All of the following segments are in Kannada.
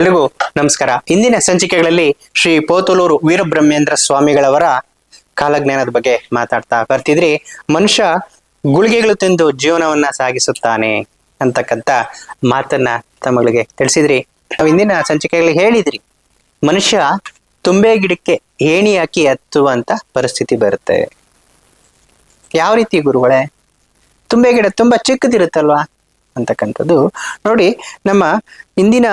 ಎಲ್ರಿಗೂ ನಮಸ್ಕಾರ. ಇಂದಿನ ಸಂಚಿಕೆಗಳಲ್ಲಿ ಶ್ರೀ ಪೋತಲೂರು ವೀರಬ್ರಹ್ಮೇಂದ್ರ ಸ್ವಾಮಿಗಳವರ ಕಾಲಜ್ಞಾನದ ಬಗ್ಗೆ ಮಾತಾಡ್ತಾ ಬರ್ತಿದ್ರಿ. ಮನುಷ್ಯ ಗುಳಿಗೆಗಳು ತಿಂದು ಜೀವನವನ್ನ ಸಾಗಿಸುತ್ತಾನೆ ಅಂತಕ್ಕಂತ ಮಾತನ್ನ ತಮ್ಮಗಳಿಗೆ ತಿಳಿಸಿದ್ರಿ. ನಾವು ಇಂದಿನ ಸಂಚಿಕೆಗಳಲ್ಲಿ ಹೇಳಿದ್ರಿ, ಮನುಷ್ಯ ತುಂಬೆ ಗಿಡಕ್ಕೆ ಏಣಿ ಹಾಕಿ ಹತ್ತುವಂತ ಪರಿಸ್ಥಿತಿ ಬರುತ್ತೆ. ಯಾವ ರೀತಿ ಗುರುಗಳೇ, ತುಂಬೆ ಗಿಡ ತುಂಬಾ ಚಿಕ್ಕದಿರುತ್ತಲ್ವಾ ಅಂತಕ್ಕಂಥದ್ದು. ನೋಡಿ, ನಮ್ಮ ಇಂದಿನ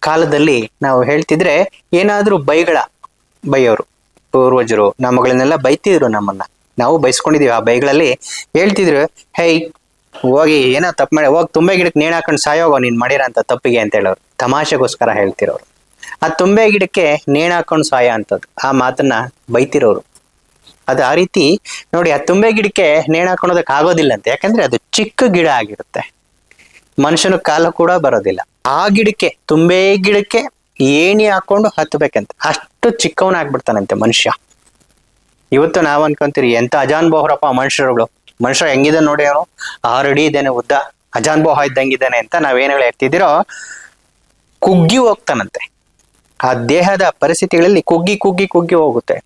ಕಾಲದಲ್ಲಿ ನಾವು ಹೇಳ್ತಿದ್ರೆ ಏನಾದ್ರೂ ಬೈಗಳ ಬೈಯೋರು ಪೂರ್ವಜರು ನಮ್ಮಗಳನ್ನೆಲ್ಲ ಬೈತಿದ್ರು ನಮ್ಮನ್ನ. ನಾವು ಬೈಸ್ಕೊಂಡಿದೀವಿ ಆ ಬೈಗಳಲ್ಲಿ ಹೇಳ್ತಿದ್ರು ಹೇ ಹೋಗಿ ಏನೋ ತಪ್ಪು ಮಾಡಿ, ಹೋಗಿ ತುಂಬೆ ಗಿಡಕ್ಕೆ ನೇಣು ಹಾಕೊಂಡು ಸಾಯೋಗೋ, ನೀನ್ ಮಾಡಿರೋ ಅಂತ ತಪ್ಪಿಗೆ ಅಂತ ಹೇಳೋರು. ತಮಾಷೆಗೋಸ್ಕರ ಹೇಳ್ತಿರೋರು. ಆ ತುಂಬೆ ಗಿಡಕ್ಕೆ ನೇಣು ಹಾಕೊಂಡು ಸಾಯ ಅಂತದ್ದು ಆ ಮಾತನ್ನ ಬೈತಿರೋರು. ಅದು ಆ ರೀತಿ ನೋಡಿ, ಆ ತುಂಬೆ ಗಿಡಕ್ಕೆ ನೇಣು ಹಾಕೊಳೋದಕ್ಕೆ ಆಗೋದಿಲ್ಲ ಅಂತ. ಯಾಕಂದ್ರೆ ಅದು ಚಿಕ್ಕ ಗಿಡ ಆಗಿರುತ್ತೆ. ಮನುಷ್ಯನ ಕಾಲ ಕೂಡ ಬರೋದಿಲ್ಲ. ಆ ಗಿಡಕ್ಕೆ, ತುಂಬೆ ಗಿಡಕ್ಕೆ ಏಣಿ ಹಾಕೊಂಡು ಹತ್ತಬೇಕಂತ ಅಷ್ಟು ಚಿಕ್ಕವನಾಗ್ಬಿಡ್ತಾನಂತೆ ಮನುಷ್ಯ. ಇವತ್ತು ನಾವ್ ಅನ್ಕೊಂತೀರಿ ಎಂತ ಅಜಾನ್ ಬೋಹರಪ್ಪ ಮನುಷ್ಯರುಗಳು. ಮನುಷ್ಯ ಹೆಂಗಿದೆ ನೋಡಿ ಅವನು ಆರು ಅಡಿ ಇದ್ದಾನೆ ಉದ್ದ. ಅಜಾನ್ ಬೋಹ ಇದ್ದಂಗಿದ್ದಾನೆ ಅಂತ ನಾವೇನ್ ಹೇಳ್ತಿದ್ದೀರೋ ಕುಗ್ಗಿ ಹೋಗ್ತಾನಂತೆ. ಆ ದೇಹದ ಪರಿಸ್ಥಿತಿಗಳಲ್ಲಿ ಕುಗ್ಗಿ ಕುಗ್ಗಿ ಕುಗ್ಗಿ ಹೋಗುತ್ತೆ.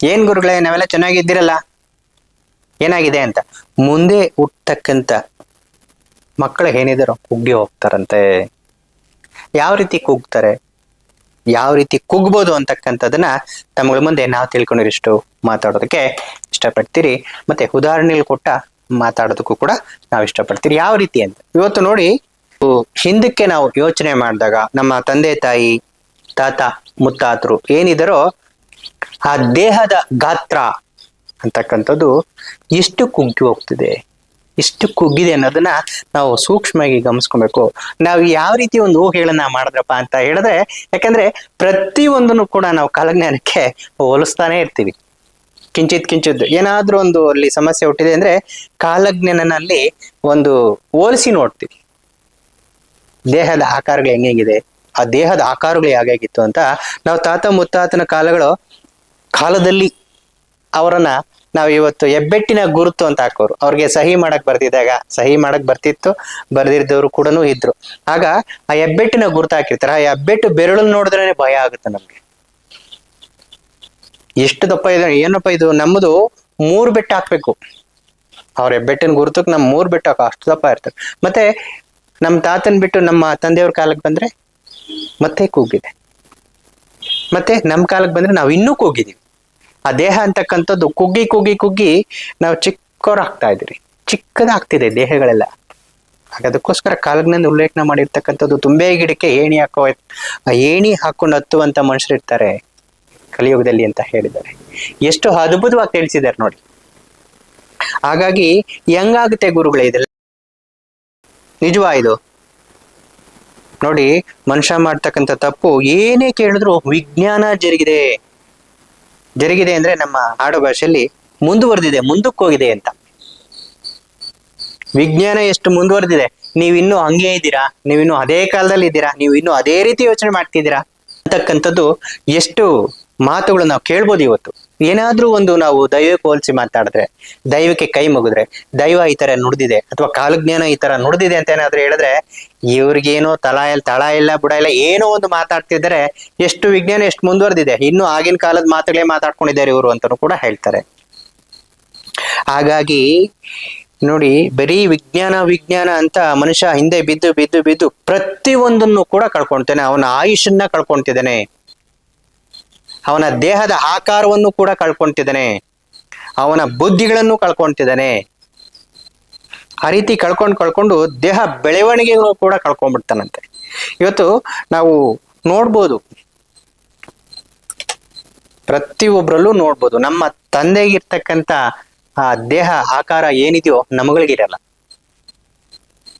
ಏನ್ ಗುರುಗಳೇ, ನಾವೆಲ್ಲ ಚೆನ್ನಾಗಿದ್ದೀರಲ್ಲ? ಏನಾಗಿದೆ ಅಂತ. ಮುಂದೆ ಹುಟ್ಟಕ್ಕಂತ ಮಕ್ಕಳು ಏನಿದಾರೋ ಕುಗ್ಗಿ ಹೋಗ್ತಾರಂತೆ. ಯಾವ ರೀತಿ ಕುಗ್ತಾರೆ? ಯಾವ ರೀತಿ ಕುಗ್ಬೋದು ಅಂತಕ್ಕಂಥದ್ದನ್ನ ತಮ್ಮಗಳ ಮುಂದೆ ನಾವು ತಿಳ್ಕೊಂಡಿರಿಷ್ಟು ಮಾತಾಡೋದಕ್ಕೆ ಇಷ್ಟಪಡ್ತೀರಿ. ಮತ್ತೆ ಉದಾಹರಣೆಗಳು ಕೊಟ್ಟ ಮಾತಾಡೋದಕ್ಕೂ ಕೂಡ ನಾವು ಇಷ್ಟಪಡ್ತೀರಿ. ಯಾವ ರೀತಿ ಅಂತ? ಇವತ್ತು ನೋಡಿ ಹಿಂದಕ್ಕೆ ನಾವು ಯೋಚನೆ ಮಾಡಿದಾಗ ನಮ್ಮ ತಂದೆ, ತಾಯಿ, ತಾತ, ಮುತ್ತಾತರು ಏನಿದಾರೋ ಆ ದೇಹದ ಗಾತ್ರ ಅಂತಕ್ಕಂಥದ್ದು ಎಷ್ಟು ಕುಗ್ಗಿ ಹೋಗ್ತಿದೆ. ಎಷ್ಟು ಕುಗ್ಗಿದೆ ಅನ್ನೋದನ್ನ ನಾವು ಸೂಕ್ಷ್ಮವಾಗಿ ಗಮನಿಸ್ಕೊಬೇಕು. ನಾವು ಯಾವ ರೀತಿ ಒಂದು ಊಹೆಗಳನ್ನ ಮಾಡಿದ್ರಪ್ಪ ಅಂತ ಹೇಳಿದ್ರೆ, ಯಾಕಂದ್ರೆ ಪ್ರತಿಯೊಂದನ್ನು ಕೂಡ ನಾವು ಕಾಲಜ್ಞಾನಕ್ಕೆ ಹೋಲಿಸ್ತಾನೆ ಇರ್ತೀವಿ. ಕಿಂಚಿತ್ ಕಿಂಚಿತ್ ಏನಾದ್ರೂ ಒಂದು ಅಲ್ಲಿ ಸಮಸ್ಯೆ ಹುಟ್ಟಿದೆ ಅಂದ್ರೆ ಕಾಲಜ್ಞಾನನಲ್ಲಿ ಒಂದು ಹೋಲಿಸಿ ನೋಡ್ತೀವಿ. ದೇಹದ ಆಕಾರಗಳು ಹೆಂಗೆಂಗಿದೆ, ಆ ದೇಹದ ಆಕಾರಗಳು ಹೇಗಾಗಿತ್ತು ಅಂತ ನಾವು ತಾತ ಮುತ್ತಾತನ ಕಾಲಗಳು ಕಾಲದಲ್ಲಿ ಅವರನ್ನ ನಾವು ಇವತ್ತು ಹೆಬ್ಬೆಟ್ಟಿನ ಗುರುತು ಅಂತ ಹಾಕೋರು. ಅವ್ರಿಗೆ ಸಹಿ ಮಾಡಕ್ ಬರ್ತಿದ್ದಾಗ ಸಹಿ ಮಾಡಕ್ ಬರ್ತಿತ್ತು, ಬರ್ದಿದ್ದವರು ಕೂಡ ಇದ್ರು. ಆಗ ಆ ಹೆಬ್ಬೆಟ್ಟಿನ ಗುರುತು ಹಾಕಿರ್ತಾರೆ, ಆ ಹೆಬ್ಬೆಟ್ಟು ಬೆರಳು ನೋಡಿದ್ರೆ ಭಯ ಆಗುತ್ತೆ ನಮ್ಗೆ. ಎಷ್ಟು ದಪ್ಪ ಇದೆ, ಏನಪ್ಪ ಇದು? ನಮ್ಮದು ಮೂರ್ ಬೆಟ್ಟ ಹಾಕ್ಬೇಕು. ಅವ್ರ ಹೆಬ್ಬೆಟ್ಟಿನ ಗುರುತಕ್ಕೆ ನಮ್ ಮೂರ್ ಬೆಟ್ಟ ಹಾಕೋ, ಅಷ್ಟು ದಪ್ಪ ಇರ್ತಾರೆ ಮತ್ತೆ ನಮ್ ತಾತನ್ ಬಿಟ್ಟು ನಮ್ಮ ತಂದೆಯವ್ರ ಕಾಲಕ್ಕೆ ಬಂದ್ರೆ ಮತ್ತೆ ಕೂಗಿದೆ. ಮತ್ತೆ ನಮ್ ಕಾಲಕ್ಕೆ ಬಂದ್ರೆ ನಾವು ಇನ್ನೂ ಕೂಗಿದೀವಿ. ಆ ದೇಹ ಅಂತಕ್ಕಂಥದ್ದು ಕುಗ್ಗಿ ಕುಗ್ಗಿ ಕುಗ್ಗಿ ನಾವು ಚಿಕ್ಕವ್ರು ಆಗ್ತಾ ಇದ್ರಿ ಚಿಕ್ಕದಾಗ್ತಿದೆ ದೇಹಗಳೆಲ್ಲ. ಹಾಗ ಅದಕ್ಕೋಸ್ಕರ ಕಾಲಜ್ಞಾನ ಉಲ್ಲೇಖನ ಮಾಡಿರ್ತಕ್ಕಂಥದ್ದು ತುಂಬೆ ಗಿಡಕ್ಕೆ ಏಣಿ ಹಾಕೋ ಏಣಿ ಹಾಕೊಂಡು ಹತ್ತುವಂತ ಮನುಷ್ಯರು ಇರ್ತಾರೆ ಕಲಿಯುಗದಲ್ಲಿ ಅಂತ ಹೇಳಿದ್ದಾರೆ. ಎಷ್ಟು ಅದ್ಭುತವಾಗಿ ತಿಳಿಸಿದ್ದಾರೆ ನೋಡಿ. ಹಾಗಾಗಿ ಹೆಂಗಾಗುತ್ತೆ ಗುರುಗಳೇ ಇದೆಲ್ಲ? ನಿಜವಾ ಇದು? ನೋಡಿ ಮನುಷ್ಯ ಮಾಡ್ತಕ್ಕಂಥ ತಪ್ಪು ಏನೇ ಕೇಳಿದ್ರು ವಿಜ್ಞಾನ ಜರುಗಿದೆ. ಜರುಗಿದೆ ಅಂದ್ರೆ ನಮ್ಮ ಆಡು ಭಾಷೆಯಲ್ಲಿ ಮುಂದುವರೆದಿದೆ, ಮುಂದಕ್ಕೆ ಹೋಗಿದೆ ಅಂತ. ವಿಜ್ಞಾನ ಎಷ್ಟು ಮುಂದುವರೆದಿದೆ? ನೀವು ಇನ್ನೂ ಹಂಗೆ ಇದ್ದೀರಾ? ನೀವು ಇನ್ನೂ ಅದೇ ಕಾಲದಲ್ಲಿ ಇದ್ದೀರಾ? ನೀವು ಇನ್ನೂ ಅದೇ ರೀತಿ ಯೋಚನೆ ಮಾಡ್ತಿದ್ದೀರಾ? ಅಂತಕ್ಕಂಥದ್ದು ಎಷ್ಟು ಮಾತುಗಳು ನಾವು ಕೇಳ್ಬೋದು ಇವತ್ತು. ಏನಾದ್ರೂ ಒಂದು ನಾವು ದೈವಕ್ಕೆ ಹೋಲಿಸಿ ಮಾತಾಡಿದ್ರೆ, ದೈವಕ್ಕೆ ಕೈ ಮುಗಿದ್ರೆ, ದೈವ ಈ ತರ ನುಡಿದಿದೆ ಅಥವಾ ಕಾಲಜ್ಞಾನ ಈ ತರ ನುಡಿದಿದೆ ಅಂತ ಏನಾದ್ರೂ ಹೇಳಿದ್ರೆ ಇವ್ರಿಗೇನೋ ತಳ ಇಲ್ಲ ತಳ ಇಲ್ಲ, ಬುಡ ಇಲ್ಲ, ಏನೋ ಒಂದು ಮಾತಾಡ್ತಿದ್ರೆ ಎಷ್ಟು ವಿಜ್ಞಾನ ಎಷ್ಟು ಮುಂದುವರೆದಿದೆ, ಇನ್ನು ಆಗಿನ ಕಾಲದ ಮಾತುಗಳೇ ಮಾತಾಡ್ಕೊಂಡಿದ್ದಾರೆ ಇವರು ಅಂತಾನು ಕೂಡ ಹೇಳ್ತಾರೆ. ಹಾಗಾಗಿ ನೋಡಿ, ಬರೀ ವಿಜ್ಞಾನ ವಿಜ್ಞಾನ ಅಂತ ಮನುಷ್ಯ ಹಿಂದೆ ಬಿದ್ದು ಬಿದ್ದು ಬಿದ್ದು ಪ್ರತಿಯೊಂದನ್ನು ಕೂಡ ಕಳ್ಕೊಳ್ತೇನೆ ಅವನ ಆಯುಷನ್ನ ಕಳ್ಕೊಂತಿದ್ದಾನೆ. ಅವನ ದೇಹದ ಆಕಾರವನ್ನು ಕೂಡ ಕಳ್ಕೊಂತಿದ್ದಾನೆ. ಅವನ ಬುದ್ಧಿಗಳನ್ನು ಕಳ್ಕೊಂತಿದ್ದಾನೆ. ಆ ರೀತಿ ಕಳ್ಕೊಂಡು ಕಳ್ಕೊಂಡು ದೇಹ ಬೆಳವಣಿಗೆಗಳು ಕೂಡ ಕಳ್ಕೊಂಡ್ಬಿಡ್ತಾನಂತೆ. ಇವತ್ತು ನಾವು ನೋಡ್ಬೋದು. ಪ್ರತಿಯೊಬ್ಬರಲ್ಲೂ ನೋಡ್ಬೋದು. ನಮ್ಮ ತಂದೆಗಿರ್ತಕ್ಕಂಥ ಆ ದೇಹ ಆಕಾರ ಏನಿದೆಯೋ ನಮಗಳಿಗಿರಲ್ಲ.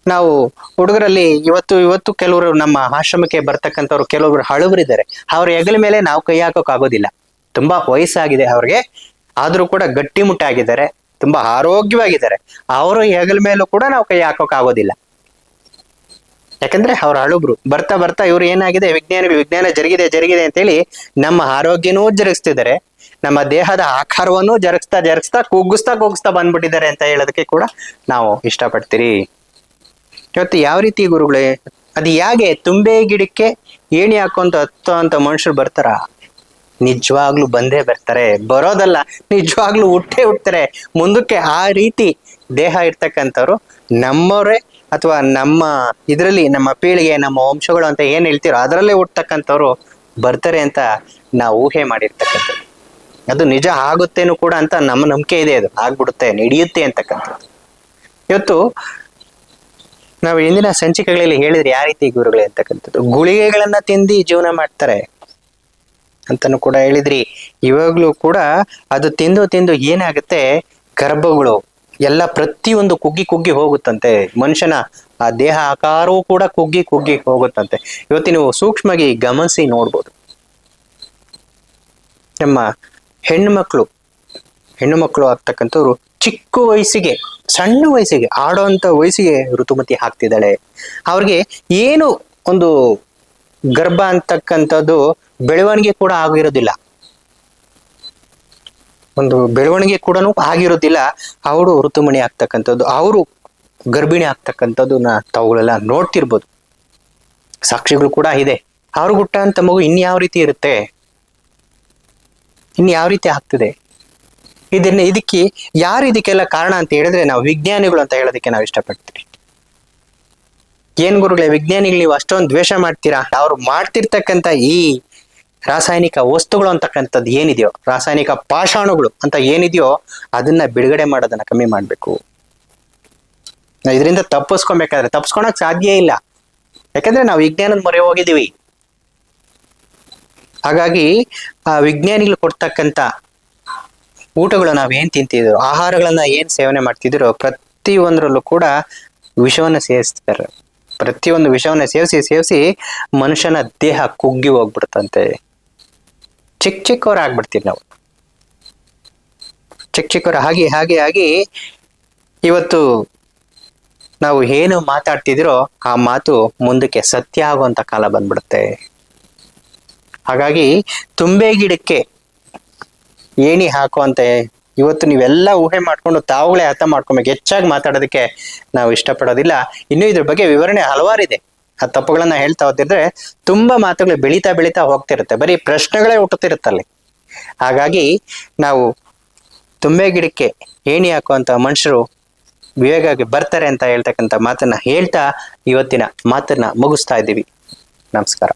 ನಾವು ಹುಡುಗರಲ್ಲಿ ಇವತ್ತು ಇವತ್ತು ಕೆಲವರು ನಮ್ಮ ಆಶ್ರಮಕ್ಕೆ ಬರ್ತಕ್ಕಂಥವ್ರು ಕೆಲವೊಬ್ರು ಇದ್ದಾರೆ ಅವ್ರ ಹೆಗಲ ಮೇಲೆ ನಾವು ಕೈ ಹಾಕೋಕ್ ಆಗೋದಿಲ್ಲ. ತುಂಬಾ ವಯಸ್ಸಾಗಿದೆ ಅವ್ರಿಗೆ. ಆದ್ರೂ ಕೂಡ ಗಟ್ಟಿಮುಟ್ಟಾಗಿದ್ದಾರೆ. ತುಂಬಾ ಆರೋಗ್ಯವಾಗಿದ್ದಾರೆ. ಅವರು ಹೆಗಲ ಮೇಲೂ ಕೂಡ ನಾವು ಕೈ ಹಾಕೋಕ್ ಆಗೋದಿಲ್ಲ. ಯಾಕಂದ್ರೆ ಅವ್ರ ಹಳುಬ್ರು ಬರ್ತಾ ಬರ್ತಾ ಇವ್ರು ಏನಾಗಿದೆ, ವಿಜ್ಞಾನ ವಿಜ್ಞಾನ ಜರುಗಿದೆ ಜರುಗಿದೆ ಅಂತೇಳಿ ನಮ್ಮ ಆರೋಗ್ಯನೂ ಜರುಗಿಸ್ತಿದ್ದಾರೆ. ನಮ್ಮ ದೇಹದ ಆಕಾರವನ್ನು ಜರುಗಿಸ್ತಾ ಜರುಗಿಸ್ತಾ ಕುಗ್ಗಿಸ್ತಾ ಕುಗ್ಗಿಸ್ತಾ ಬಂದ್ಬಿಟ್ಟಿದ್ದಾರೆ ಅಂತ ಹೇಳೋದಕ್ಕೆ ಕೂಡ ನಾವು ಇಷ್ಟಪಡ್ತೀರಿ. ಇವತ್ತು ಯಾವ ರೀತಿ ಗುರುಗಳೇ? ಅದು ಹೇಗೆ ತುಂಬೆ ಗಿಡಕ್ಕೆ ಏಣಿ ಹಾಕೊಂತ ಹತ್ತೋ ಅಂತ ಮನುಷ್ಯರು ಬರ್ತಾರ? ನಿಜವಾಗ್ಲೂ ಬಂದೇ ಬರ್ತಾರೆ. ಬರೋದಲ್ಲ, ನಿಜವಾಗ್ಲೂ ಹುಟ್ಟೆ ಹುಟ್ತಾರೆ. ಮುಂದಕ್ಕೆ ಆ ರೀತಿ ದೇಹ ಇರ್ತಕ್ಕಂಥವ್ರು ನಮ್ಮವರೇ ಅಥವಾ ನಮ್ಮ ಇದರಲ್ಲಿ ನಮ್ಮ ಪೀಳಿಗೆ, ನಮ್ಮ ವಂಶಗಳು ಅಂತ ಏನ್ ಹೇಳ್ತೀರೋ ಅದರಲ್ಲೇ ಹುಟ್ಟತಕ್ಕಂಥವ್ರು ಬರ್ತಾರೆ ಅಂತ ನಾವು ಊಹೆ ಮಾಡಿರ್ತಕ್ಕಂಥದ್ದು. ಅದು ನಿಜ ಆಗುತ್ತೇನು ಕೂಡ ಅಂತ ನಮ್ಮ ನಂಬಿಕೆ ಇದೆ. ಅದು ಆಗ್ಬಿಡುತ್ತೆ, ನಡೆಯುತ್ತೆ ಅಂತಕ್ಕಂಥದ್ದು. ಇವತ್ತು ನಾವು ಇಂದಿನ ಸಂಚಿಕೆಗಳಲ್ಲಿ ಹೇಳಿದ್ರೆ ಯಾವ ರೀತಿ ಗುರುಗಳೇ ಅಂತಕ್ಕಂಥದ್ದು. ಗುಳಿಗೆಗಳನ್ನ ತಿಂದು ಜೀವನ ಮಾಡ್ತಾರೆ ಅಂತಾನು ಕೂಡ ಹೇಳಿದ್ರಿ. ಇವಾಗ್ಲೂ ಕೂಡ ಅದು ತಿಂದು ತಿಂದು ಏನಾಗುತ್ತೆ? ಗರ್ಭಗಳು ಎಲ್ಲ ಪ್ರತಿಯೊಂದು ಕುಗ್ಗಿ ಕುಗ್ಗಿ ಹೋಗುತ್ತಂತೆ. ಮನುಷ್ಯನ ಆ ದೇಹ ಆಕಾರವೂ ಕೂಡ ಕುಗ್ಗಿ ಕುಗ್ಗಿ ಹೋಗುತ್ತಂತೆ. ಇವತ್ತು ನೀವು ಸೂಕ್ಷ್ಮವಾಗಿ ಗಮನಿಸಿ ನೋಡ್ಬೋದು. ನಮ್ಮ ಹೆಣ್ಮಕ್ಳು ಹೆಣ್ಣು ಮಕ್ಕಳು ಆಗ್ತಕ್ಕಂಥವ್ರು ಚಿಕ್ಕ ವಯಸ್ಸಿಗೆ, ಸಣ್ಣ ವಯಸ್ಸಿಗೆ, ಆಡೋಂಥ ವಯಸ್ಸಿಗೆ ಋತುಮತಿ ಹಾಕ್ತಿದ್ದಾಳೆ. ಅವ್ರಿಗೆ ಏನು ಒಂದು ಗರ್ಭ ಅಂತಕ್ಕಂಥದ್ದು ಬೆಳವಣಿಗೆ ಕೂಡ ಆಗಿರೋದಿಲ್ಲ. ಒಂದು ಬೆಳವಣಿಗೆ ಕೂಡ ಆಗಿರೋದಿಲ್ಲ. ಅವರು ಋತುಮಣಿ ಆಗ್ತಕ್ಕಂಥದ್ದು, ಅವರು ಗರ್ಭಿಣಿ ಆಗ್ತಕ್ಕಂಥದ್ದನ್ನ ತಾವುಗಳೆಲ್ಲ ನೋಡ್ತಿರ್ಬೋದು. ಸಾಕ್ಷಿಗಳು ಕೂಡ ಇದೆ. ಅವ್ರು ಹುಟ್ಟಂತ ಮಗು ಇನ್ಯಾವ ರೀತಿ ಇರುತ್ತೆ? ಇನ್ಯಾವ ರೀತಿ ಆಗ್ತದೆ? ಇದನ್ನ ಇದಕ್ಕೆ ಯಾರು ಇದಕ್ಕೆಲ್ಲ ಕಾರಣ ಅಂತ ಹೇಳಿದ್ರೆ ನಾವು ವಿಜ್ಞಾನಿಗಳು ಅಂತ ಹೇಳೋದಕ್ಕೆ ನಾವು ಇಷ್ಟಪಡ್ತೀವಿ. ಏನ್ ಗುರುಗಳೇ, ವಿಜ್ಞಾನಿಗಳು ನೀವು ಅಷ್ಟೊಂದು ದ್ವೇಷ ಮಾಡ್ತೀರಾ? ಅವ್ರು ಮಾಡ್ತಿರ್ತಕ್ಕಂಥ ಈ ರಾಸಾಯನಿಕ ವಸ್ತುಗಳು ಅಂತಕ್ಕಂಥದ್ದು ಏನಿದೆಯೋ, ರಾಸಾಯನಿಕ ಪಾಷಾಣುಗಳು ಅಂತ ಏನಿದೆಯೋ ಅದನ್ನ ಬಿಡುಗಡೆ ಮಾಡೋದನ್ನ ಕಮ್ಮಿ ಮಾಡ್ಬೇಕು. ಇದರಿಂದ ತಪ್ಪಿಸ್ಕೊಬೇಕಾದ್ರೆ ತಪ್ಪಿಸ್ಕೊಳಕ್ ಸಾಧ್ಯ ಇಲ್ಲ. ಯಾಕಂದ್ರೆ ನಾವು ವಿಜ್ಞಾನದ ಮೊರೆ ಹೋಗಿದ್ದೀವಿ. ಹಾಗಾಗಿ ಆ ವಿಜ್ಞಾನಿಗಳು ಕೊಡ್ತಕ್ಕಂಥ ಊಟಗಳು ನಾವ್ ಏನ್ ತಿಂತಿದ್ರು, ಆಹಾರಗಳನ್ನ ಏನ್ ಸೇವನೆ ಮಾಡ್ತಿದ್ರು ಪ್ರತಿಯೊಂದರಲ್ಲೂ ಕೂಡ ವಿಷವನ್ನ ಸೇವಿಸ್ತಾರೆ. ಪ್ರತಿಯೊಂದು ವಿಷವನ್ನ ಸೇವಿಸಿ ಸೇವಿಸಿ ಮನುಷ್ಯನ ದೇಹ ಕುಗ್ಗಿ ಹೋಗ್ಬಿಡ್ತಂತೆ. ಚಿಕ್ಕ ಚಿಕ್ಕವ್ರು ಆಗ್ಬಿಡ್ತೀವಿ ನಾವು. ಚಿಕ್ಕ ಚಿಕ್ಕವ್ರು ಹಾಗೆ ಹಾಗೆ ಆಗಿ ಇವತ್ತು ನಾವು ಏನು ಮಾತಾಡ್ತಿದಿರೋ ಆ ಮಾತು ಮುಂದಕ್ಕೆ ಸತ್ಯ ಆಗುವಂತ ಕಾಲ ಬಂದ್ಬಿಡುತ್ತೆ. ಹಾಗಾಗಿ ತುಂಬೆ ಗಿಡಕ್ಕೆ ಏಣಿ ಹಾಕುವಂತೆ ಇವತ್ತು ನೀವೆಲ್ಲ ಊಹೆ ಮಾಡ್ಕೊಂಡು ತಾವುಗಳೇ ಅರ್ಥ ಮಾಡ್ಕೊಬೇಕು ಹೆಚ್ಚಾಗಿ ಮಾತಾಡೋದಕ್ಕೆ ನಾವು ಇಷ್ಟಪಡೋದಿಲ್ಲ. ಇನ್ನೂ ಇದ್ರ ಬಗ್ಗೆ ವಿವರಣೆ ಹಲವಾರಿದೆ. ಆ ತಪ್ಪುಗಳನ್ನ ಹೇಳ್ತಾ ಹೋದಿದ್ರೆ ತುಂಬಾ ಮಾತುಗಳು ಬೆಳೀತಾ ಬೆಳೀತಾ ಹೋಗ್ತಿರುತ್ತೆ. ಬರೀ ಪ್ರಶ್ನೆಗಳೇ ಹುಟ್ಟುತ್ತಿರುತ್ತಲ್ಲಿ. ಹಾಗಾಗಿ ನಾವು ತುಂಬೆ ಗಿಡಕ್ಕೆ ಏಣಿ ಹಾಕುವಂತ ಮನುಷ್ಯರು ವಿವೇಕಕ್ಕೆ ಬರ್ತಾರೆ ಅಂತ ಹೇಳ್ತಕ್ಕಂಥ ಮಾತನ್ನ ಹೇಳ್ತಾ ಇವತ್ತಿನ ಮಾತನ್ನ ಮುಗಿಸ್ತಾ ಇದ್ದೀವಿ. ನಮಸ್ಕಾರ.